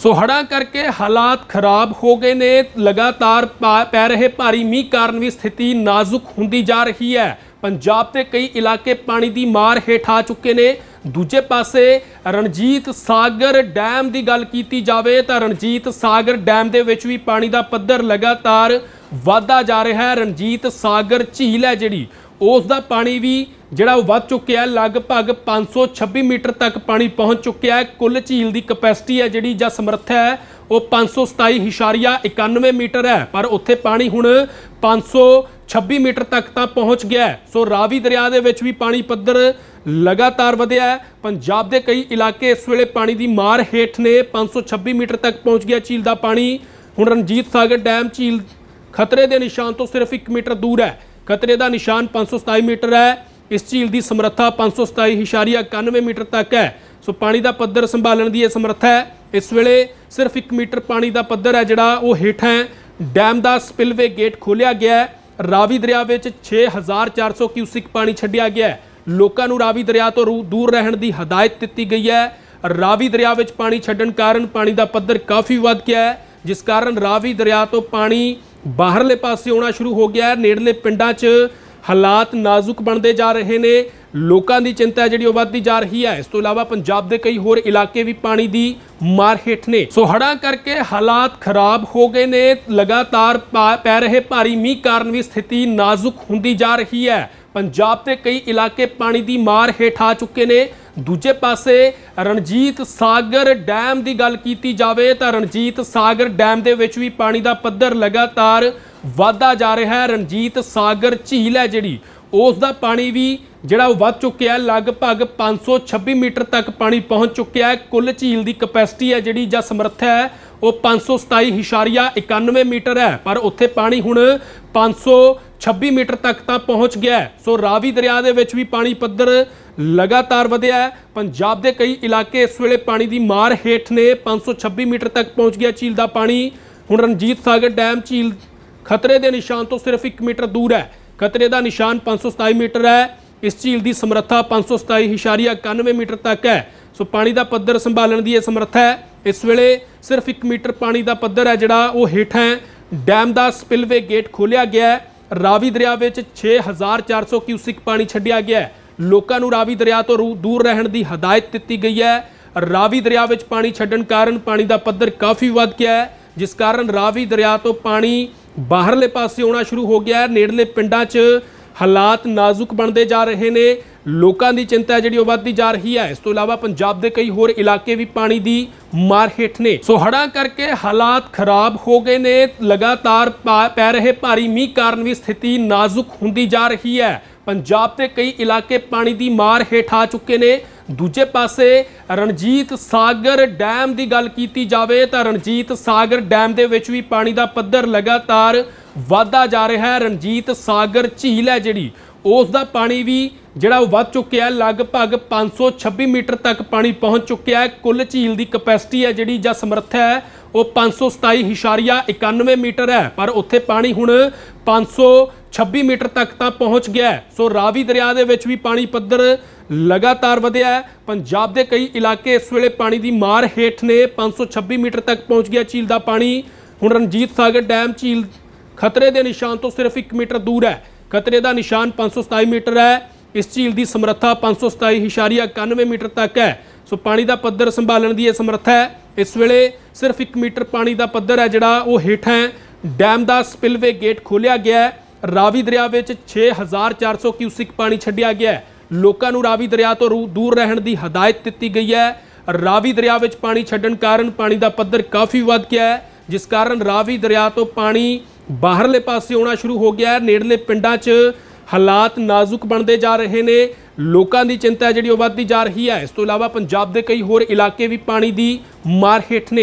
ਸੋ ਹੜ੍ਹਾਂ ਕਰਕੇ ਹਾਲਾਤ ਖਰਾਬ ਹੋ ਗਏ ਨੇ। ਲਗਾਤਾਰ ਪਾ- ਪੈ ਰਹੇ ਭਾਰੀ ਮੀਂਹ ਕਾਰਨ ਵੀ ਸਥਿਤੀ ਨਾਜ਼ੁਕ ਹੁੰਦੀ ਜਾ ਰਹੀ ਹੈ। ਪੰਜਾਬ ਦੇ ਕਈ ਇਲਾਕੇ ਪਾਣੀ ਦੀ ਮਾਰ ਹੇਠ ਆ ਚੁੱਕੇ ਨੇ। ਦੂਜੇ ਪਾਸੇ ਰਣਜੀਤ ਸਾਗਰ ਡੈਮ ਦੀ ਗੱਲ ਕੀਤੀ ਜਾਵੇ ਤਾਂ ਰਣਜੀਤ ਸਾਗਰ ਡੈਮ ਦੇ ਵਿੱਚ ਵੀ ਪਾਣੀ ਦਾ ਪੱਧਰ ਲਗਾਤਾਰ ਵਧਦਾ ਜਾ ਰਿਹਾ ਹੈ। ਰਣਜੀਤ ਸਾਗਰ ਝੀਲ ਹੈ ਜਿਹੜੀ, ਉਸ ਦਾ ਪਾਣੀ ਵੀ ਜਿਹੜਾ ਉਹ ਵੱਧ ਚੁੱਕਿਆ ਹੈ, ਲਗਭਗ 526 ਮੀਟਰ ਤੱਕ ਪਾਣੀ ਪਹੁੰਚ ਚੁੱਕਿਆ ਹੈ। ਕੁੱਲ ਝੀਲ ਦੀ ਕਪੈਸਿਟੀ ਹੈ ਜਿਹੜੀ ਜਾਂ ਸਮਰੱਥਾ ਹੈ, ਉਹ 527.91 ਮੀਟਰ ਹੈ। ਪਰ ਉੱਥੇ ਪਾਣੀ ਹੁਣ 526 ਮੀਟਰ ਤੱਕ ਤਾਂ ਪਹੁੰਚ ਗਿਆ ਸੋ ਰਾਵੀ ਦਰਿਆ ਦੇ ਵਿੱਚ ਵੀ ਪਾਣੀ ਪੱਧਰ ਲਗਾਤਾਰ ਵਧਿਆ ਹੈ। ਪੰਜਾਬ ਦੇ ਕਈ ਇਲਾਕੇ ਇਸ ਵੇਲੇ ਪਾਣੀ ਦੀ ਮਾਰ ਹੇਠ ਨੇ। 526 ਮੀਟਰ ਤੱਕ ਪਹੁੰਚ ਗਿਆ ਝੀਲ ਦਾ ਪਾਣੀ। ਹੁਣ ਰਣਜੀਤ ਸਾਗਰ ਡੈਮ ਝੀਲ ਖਤਰੇ ਦੇ ਨਿਸ਼ਾਨ ਤੋਂ ਸਿਰਫ 1 ਮੀਟਰ ਦੂਰ ਹੈ। ਖਤਰੇ ਦਾ ਨਿਸ਼ਾਨ 527 ਮੀਟਰ ਹੈ। ਇਸ ਝੀਲ ਦੀ ਸਮਰੱਥਾ 527.91 ਮੀਟਰ ਤੱਕ ਹੈ। ਸੋ ਪਾਣੀ ਦਾ ਪੱਧਰ ਸੰਭਾਲਣ ਦੀ ਇਹ ਸਮਰੱਥਾ ਹੈ। ਇਸ ਵੇਲੇ ਸਿਰਫ 1 ਮੀਟਰ ਪਾਣੀ ਦਾ ਪੱਧਰ ਹੈ ਜਿਹੜਾ ਉਹ ਹੇਠਾਂ ਹੈ। ਡੈਮ ਦਾ ਸਪਿਲਵੇ ਗੇਟ ਖੋਲ੍ਹਿਆ ਗਿਆ ਹੈ। ਰਾਵੀ ਦਰਿਆ ਵਿੱਚ 6400 ਕਿਊਸਿਕ ਪਾਣੀ ਛੱਡਿਆ ਗਿਆ ਹੈ। ਲੋਕਾਂ ਨੂੰ ਰਾਵੀ ਦਰਿਆ ਤੋਂ ਰੂ- ਦੂਰ ਰਹਿਣ ਦੀ ਹਦਾਇਤ ਦਿੱਤੀ ਗਈ ਹੈ। ਰਾਵੀ ਦਰਿਆ ਵਿੱਚ ਪਾਣੀ ਛੱਡਣ ਕਾਰਨ ਪਾਣੀ ਦਾ ਪੱਧਰ ਕਾਫੀ ਵੱਧ ਗਿਆ ਹੈ, ਜਿਸ ਕਾਰਨ ਰਾਵੀ ਦਰਿਆ ਤੋਂ ਪਾਣੀ ਬਾਹਰਲੇ ਪਾਸੇ ਆਉਣਾ ਸ਼ੁਰੂ ਹੋ ਗਿਆ ਹੈ। ਨੇੜਲੇ ਪਿੰਡਾਂ 'ਚ ਹਾਲਾਤ ਨਾਜ਼ੁਕ ਬਣਦੇ ਜਾ ਰਹੇ ਨੇ। ਲੋਕਾਂ ਦੀ ਚਿੰਤਾ ਜਿਹੜੀ ਉਹ ਵੱਧਦੀ ਜਾ ਰਹੀ ਹੈ। ਇਸ ਤੋਂ ਇਲਾਵਾ ਪੰਜਾਬ ਦੇ ਕਈ ਹੋਰ ਇਲਾਕੇ ਵੀ ਪਾਣੀ ਦੀ ਮਾਰ ਹੇਠ ਨੇ। ਸੋ ਹੜ੍ਹਾਂ ਕਰਕੇ ਹਾਲਾਤ ਖਰਾਬ ਹੋ ਗਏ ਨੇ। ਲਗਾਤਾਰ ਪਾ- ਪੈ ਰਹੇ ਭਾਰੀ ਮੀਂਹ ਕਾਰਨ ਵੀ ਸਥਿਤੀ ਨਾਜ਼ੁਕ ਹੁੰਦੀ ਜਾ ਰਹੀ ਹੈ। ਪੰਜਾਬ ਦੇ ਕਈ ਇਲਾਕੇ ਪਾਣੀ ਦੀ ਮਾਰ ਹੇਠ ਆ ਚੁੱਕੇ ਨੇ। ਦੂਜੇ ਪਾਸੇ ਰਣਜੀਤ ਸਾਗਰ ਡੈਮ ਦੀ ਗੱਲ ਕੀਤੀ ਜਾਵੇ ਤਾਂ ਰਣਜੀਤ ਸਾਗਰ ਡੈਮ ਦੇ ਵਿੱਚ ਵੀ ਪਾਣੀ ਦਾ ਪੱਧਰ ਲਗਾਤਾਰ ਵਧਦਾ ਜਾ ਰਿਹਾ ਹੈ। ਰਣਜੀਤ ਸਾਗਰ ਝੀਲ ਹੈ ਜਿਹੜੀ। ਉਸ ਦਾ ਪਾਣੀ ਵੀ ਜਿਹੜਾ ਉਹ ਵੱਧ ਚੁੱਕਿਆ ਹੈ। ਲਗਭਗ 526 ਮੀਟਰ ਤੱਕ ਪਾਣੀ ਪਹੁੰਚ ਚੁੱਕਿਆ ਹੈ। ਕੁੱਲ ਝੀਲ ਦੀ ਕਪੈਸਿਟੀ ਹੈ ਜਿਹੜੀ ਜਾਂ ਸਮਰੱਥਾ ਹੈ, ਉਹ 527.91 ਮੀਟਰ ਹੈ। ਪਰ ਉੱਥੇ ਪਾਣੀ ਹੁਣ 526 ਮੀਟਰ ਤੱਕ ਤਾਂ ਪਹੁੰਚ ਗਿਆ ਸੋ ਰਾਵੀ ਦਰਿਆ ਦੇ ਵਿੱਚ ਵੀ ਪਾਣੀ ਪੱਧਰ ਲਗਾਤਾਰ ਵਧਿਆ ਹੈ। ਪੰਜਾਬ ਦੇ ਕਈ ਇਲਾਕੇ ਇਸ ਵੇਲੇ ਪਾਣੀ ਦੀ ਮਾਰ ਹੇਠ ਨੇ। 526 ਮੀਟਰ ਤੱਕ ਪਹੁੰਚ ਗਿਆ ਝੀਲ ਦਾ ਪਾਣੀ। ਹੁਣ ਰਣਜੀਤ ਸਾਗਰ ਡੈਮ ਝੀਲ ਖਤਰੇ ਦੇ ਨਿਸ਼ਾਨ ਤੋਂ ਸਿਰਫ 1 ਮੀਟਰ ਦੂਰ ਹੈ। ਖਤਰੇ ਦਾ ਨਿਸ਼ਾਨ 527 ਮੀਟਰ ਹੈ। ਇਸ ਝੀਲ ਦੀ ਸਮਰੱਥਾ 527.91 ਮੀਟਰ ਤੱਕ ਹੈ। ਸੋ ਪਾਣੀ ਦਾ ਪੱਧਰ ਸੰਭਾਲਣ ਦੀ ਇਹ ਸਮਰੱਥਾ ਹੈ। ਇਸ ਵੇਲੇ ਸਿਰਫ 1 ਮੀਟਰ ਪਾਣੀ ਦਾ ਪੱਧਰ ਹੈ, ਜਿਹੜਾ ਉਹ ਹੇਠਾਂ ਡੈਮ ਦਾ ਸਪਿਲਵੇ ਗੇਟ ਖੋਲ੍ਹਿਆ ਗਿਆ ਹੈ। ਰਾਵੀ ਦਰਿਆ ਵਿੱਚ 6400 ਕਿਊਸਿਕ ਪਾਣੀ ਛੱਡਿਆ ਗਿਆ ਹੈ। ਲੋਕਾਂ ਨੂੰ ਰਾਵੀ ਦਰਿਆ ਤੋਂ ਰੂ- ਦੂਰ ਰਹਿਣ ਦੀ ਹਦਾਇਤ ਦਿੱਤੀ ਗਈ ਹੈ। ਰਾਵੀ ਦਰਿਆ ਵਿੱਚ ਪਾਣੀ ਛੱਡਣ ਕਾਰਨ ਪਾਣੀ ਦਾ ਪੱਧਰ ਕਾਫੀ ਵੱਧ ਗਿਆ ਹੈ। ਜਿਸ ਕਾਰਨ ਰਾਵੀ ਦਰਿਆ ਤੋਂ ਪਾਣੀ ਬਾਹਰਲੇ ਪਾਸੇ ਆਉਣਾ ਸ਼ੁਰੂ ਹੋ ਗਿਆ ਹੈ। ਨੇੜਲੇ ਪਿੰਡਾਂ 'ਚ ਹਾਲਾਤ ਨਾਜ਼ੁਕ ਬਣਦੇ ਜਾ ਰਹੇ ਨੇ। ਲੋਕਾਂ ਦੀ ਚਿੰਤਾ ਜਿਹੜੀ ਉਹ ਵੱਧਦੀ ਜਾ ਰਹੀ ਹੈ। ਇਸ ਤੋਂ ਇਲਾਵਾ ਪੰਜਾਬ ਦੇ ਕਈ ਹੋਰ ਇਲਾਕੇ ਵੀ ਪਾਣੀ ਦੀ ਮਾਰ ਹੇਠ ਨੇ। ਸੋ ਹੜ੍ਹਾਂ ਕਰਕੇ ਹਾਲਾਤ ਖਰਾਬ ਹੋ ਗਏ ਨੇ। ਲਗਾਤਾਰ ਪਾ- ਪੈ ਰਹੇ ਭਾਰੀ ਮੀਂਹ ਕਾਰਨ ਵੀ ਸਥਿਤੀ ਨਾਜ਼ੁਕ ਹੁੰਦੀ ਜਾ ਰਹੀ ਹੈ। ਪੰਜਾਬ ਦੇ ਕਈ ਇਲਾਕੇ ਪਾਣੀ ਦੀ ਮਾਰ ਹੇਠ ਆ ਚੁੱਕੇ ਨੇ। ਦੂਜੇ ਪਾਸੇ ਰਣਜੀਤ ਸਾਗਰ ਡੈਮ ਦੀ ਗੱਲ ਕੀਤੀ ਜਾਵੇ ਤਾਂ ਰਣਜੀਤ ਸਾਗਰ ਡੈਮ ਦੇ ਵਿੱਚ ਵੀ ਪਾਣੀ ਦਾ ਪੱਧਰ ਲਗਾਤਾਰ ਵਧਦਾ ਜਾ ਰਿਹਾ ਹੈ। ਰਣਜੀਤ ਸਾਗਰ ਝੀਲ ਹੈ ਜਿਹੜੀ। ਉਸ ਦਾ ਪਾਣੀ ਵੀ ਜਿਹੜਾ ਉਹ ਵੱਧ ਚੁੱਕਿਆ ਹੈ। ਲਗਭਗ 526 ਮੀਟਰ ਤੱਕ ਪਾਣੀ ਪਹੁੰਚ ਚੁੱਕਿਆ ਹੈ। ਕੁੱਲ ਝੀਲ ਦੀ ਕਪੈਸਿਟੀ ਹੈ ਜਿਹੜੀ ਜਾਂ ਸਮਰੱਥਾ ਹੈ ਉਹ 527.91 ਮੀਟਰ ਹੈ। ਪਰ ਉੱਥੇ ਪਾਣੀ ਹੁਣ 526 ਮੀਟਰ ਤੱਕ ਤਾਂ ਪਹੁੰਚ ਗਿਆ ਸੋ ਰਾਵੀ ਦਰਿਆ ਦੇ ਵਿੱਚ ਵੀ ਪਾਣੀ ਪੱਧਰ ਲਗਾਤਾਰ ਵਧਿਆ ਹੈ। ਪੰਜਾਬ ਦੇ ਕਈ ਇਲਾਕੇ ਇਸ ਵੇਲੇ ਪਾਣੀ ਦੀ ਮਾਰ ਹੇਠ ਨੇ। 526 ਮੀਟਰ ਤੱਕ ਪਹੁੰਚ ਗਿਆ ਝੀਲ ਦਾ ਪਾਣੀ। ਹੁਣ ਰਣਜੀਤ ਸਾਗਰ ਡੈਮ ਝੀਲ ਖਤਰੇ ਦੇ ਨਿਸ਼ਾਨ ਤੋਂ ਸਿਰਫ 1 ਮੀਟਰ ਦੂਰ ਹੈ। ਖਤਰੇ ਦਾ ਨਿਸ਼ਾਨ 527 ਮੀਟਰ ਹੈ। ਇਸ ਝੀਲ ਦੀ ਸਮਰੱਥਾ 527.91 ਮੀਟਰ ਤੱਕ ਹੈ। ਸੋ ਪਾਣੀ ਦਾ ਪੱਧਰ ਸੰਭਾਲਣ ਦੀ ਇਹ ਸਮਰੱਥਾ ਹੈ। ਇਸ ਵੇਲੇ ਸਿਰਫ 1 ਮੀਟਰ ਪਾਣੀ ਦਾ ਪੱਧਰ ਹੈ ਜਿਹੜਾ ਉਹ ਹੇਠਾਂ ਹੈ। ਡੈਮ ਦਾ ਸਪਿਲਵੇ ਗੇਟ ਖੋਲ੍ਹਿਆ ਗਿਆ ਹੈ। ਰਾਵੀ ਦਰਿਆ ਵਿੱਚ 6400 ਕਿਊਸਿਕ ਪਾਣੀ ਛੱਡਿਆ ਗਿਆ ਹੈ। ਲੋਕਾਂ ਨੂੰ ਰਾਵੀ ਦਰਿਆ ਤੋਂ ਰੂ- ਦੂਰ ਰਹਿਣ ਦੀ ਹਦਾਇਤ ਦਿੱਤੀ ਗਈ ਹੈ। ਰਾਵੀ ਦਰਿਆ ਵਿੱਚ ਪਾਣੀ ਛੱਡਣ ਕਾਰਨ ਪਾਣੀ ਦਾ ਪੱਧਰ ਕਾਫੀ ਵੱਧ ਗਿਆ ਹੈ, ਜਿਸ ਕਾਰਨ ਰਾਵੀ ਦਰਿਆ ਤੋਂ ਪਾਣੀ ਬਾਹਰਲੇ ਪਾਸੇ ਆਉਣਾ ਸ਼ੁਰੂ ਹੋ ਗਿਆ ਹੈ। ਨੇੜਲੇ ਪਿੰਡਾਂ 'ਚ ਹਾਲਾਤ ਨਾਜ਼ੁਕ ਬਣਦੇ ਜਾ ਰਹੇ ਨੇ। ਲੋਕਾਂ ਦੀ ਚਿੰਤਾ ਜਿਹੜੀ ਉਹ ਵੱਧਦੀ ਜਾ ਰਹੀ ਹੈ। ਇਸ ਤੋਂ ਇਲਾਵਾ ਪੰਜਾਬ ਦੇ ਕਈ ਹੋਰ ਇਲਾਕੇ ਵੀ ਪਾਣੀ ਦੀ ਮਾਰ ਹੇਠ ਨੇ।